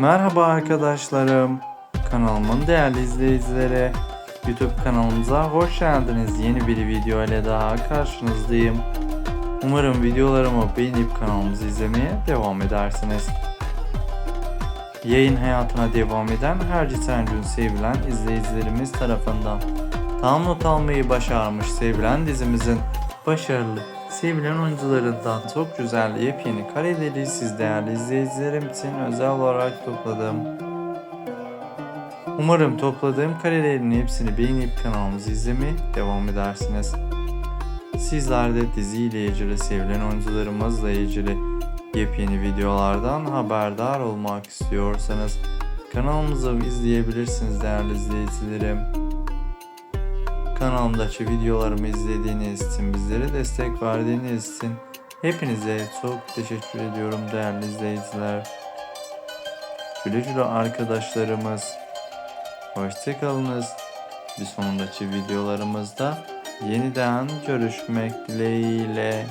Merhaba arkadaşlarım. Kanalımın değerli izleyicileri. YouTube kanalımıza hoş geldiniz. Yeni bir video ile daha karşınızdayım. Umarım videolarımı beğenip kanalımızı izlemeye devam edersiniz. Yayın hayatına devam eden her geçen gün sevilen izleyicilerimiz tarafından tam not almayı başarmış sevilen dizimizin başarılı, sevilen oyuncularından çok güzel yepyeni kareleri siz değerli izleyicilerim için özel olarak topladım. Umarım topladığım karelerin hepsini beğenip kanalımızı izlemeye devam edersiniz. Sizler de diziyle ilgili sevilen oyuncularımızla ilgili yepyeni videolardan haberdar olmak istiyorsanız kanalımızı izleyebilirsiniz değerli izleyicilerim. Kanalımdaki videolarımı izlediğiniz için, bizlere destek verdiğiniz için hepinize çok teşekkür ediyorum değerli izleyiciler. Güle güle arkadaşlarımız. Hoşçakalınız. Bir sonraki videolarımızda yeniden görüşmek dileğiyle.